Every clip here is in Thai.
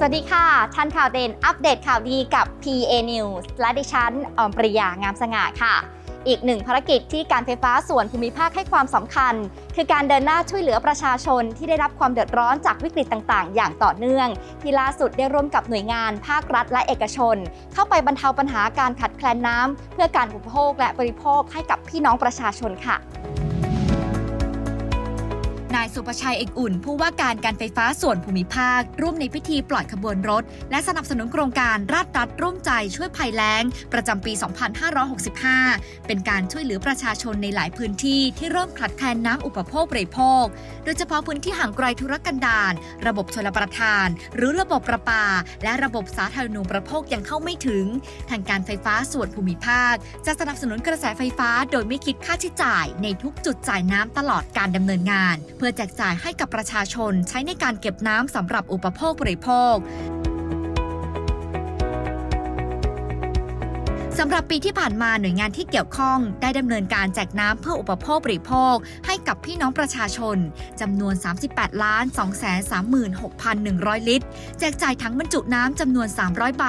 สวัสดีค่ะ ทันข่าวเด่นอัปเดตข่าวดีกับ PA News และดิฉันออมปริยางามสง่าค่ะ อีกหนึ่งภารกิจที่การไฟฟ้าส่วนภูมิภาคให้ความสำคัญ คือการเดินหน้าช่วยเหลือประชาชนที่ได้รับความเดือดร้อนจากวิกฤตต่างๆ อย่างต่อเนื่อง ที่ล่าสุดได้ร่วมกับหน่วยงาน ภาครัฐและเอกชน เข้าไปบรรเทาปัญหาการขาดแคลนน้ำเพื่อการอุปโภคและบริโภคให้กับพี่น้องประชาชนค่ะ นายสุประชัยเอกอุ่น ผู้ว่าการการไฟฟ้าส่วนภูมิภาค ร่วมในพิธีปล่อยขบวนรถ และสนับสนุนโครงการราดรัดร่วมใจช่วยภัยแล้ง ประจำปี 2565 เป็นการช่วยเหลือประชาชนในหลายพื้นที่ที่เริ่มขาดแคลนน้ำอุปโภคบริโภค โดยเฉพาะพื้นที่ห่างไกลธุรกันดารระบบชลประทาน หรือระบบประปา และระบบสาธารณูปโภคยังเข้าไม่ถึง ทางการไฟฟ้าส่วนภูมิภาค จะสนับสนุนกระแสไฟฟ้า โดยไม่คิดค่าใช้จ่ายในทุกจุดจ่ายน้ำตลอดการดำเนินงาน เพื่อแจกจ่ายให้กับประชาชนใช้ในการเก็บน้ำสำหรับอุปโภคบริโภค สำหรับปีที่ผ่านมาหน่วยงานที่เกี่ยวข้อง ได้ดำเนินการแจกน้ำเพื่ออุปโภคบริโภค ให้กับพี่น้องประชาชนจำนวน 38ล้าน2 3 6 1 0 0 ลิตร แจกจ่ายถังบรรจุน้ำจำนวน 300 ใบ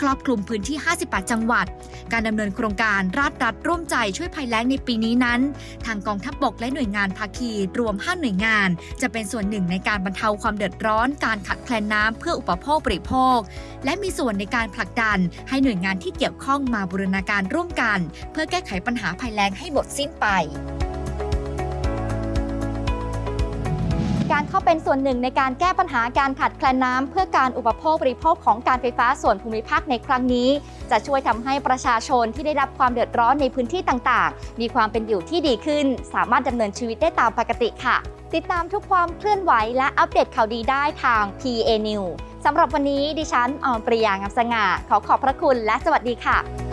ครอบคลุมพื้นที่ 58 จังหวัด การดำเนินโครงการราดรัดร่วมใจช่วยภัยแล้งในปีนี้นั้น ทางกองทัพบบกและหน่วยงานภาคีรวม 5 หน่วยงาน จะเป็นส่วนหนึ่งในการบรรเทาความเดือดร้อน การขาดแคลนน้ำเพื่ออุปโภคบริโภค และมีส่วนในการผลักดันให้หน่วยงานที่เกี่ยวข้องมาบูรณาการร่วมกัน เพื่อแก้ไขปัญหาภัยแล้งให้หมดสิ้นไปการเข้าเป็นส่วนหนึ่งในการแก้ปัญหาการขาดแคลนน้ำเพื่อการอุปโภคบริโภคของการไฟฟ้าส่วนภูมิภาคในครั้งนี้ จะช่วยทำให้ประชาชนที่ได้รับความเดือดร้อนในพื้นที่ต่างๆ มีความเป็นอยู่ที่ดีขึ้น สามารถดำเนินชีวิตได้ตามปกติค่ะ ติดตามทุกความเคลื่อนไหวและอัปเดตข่าวดีได้ทาง PA News สำหรับวันนี้ดิฉันออมปริยางามสง่าขอขอบพระคุณและสวัสดีค่ะ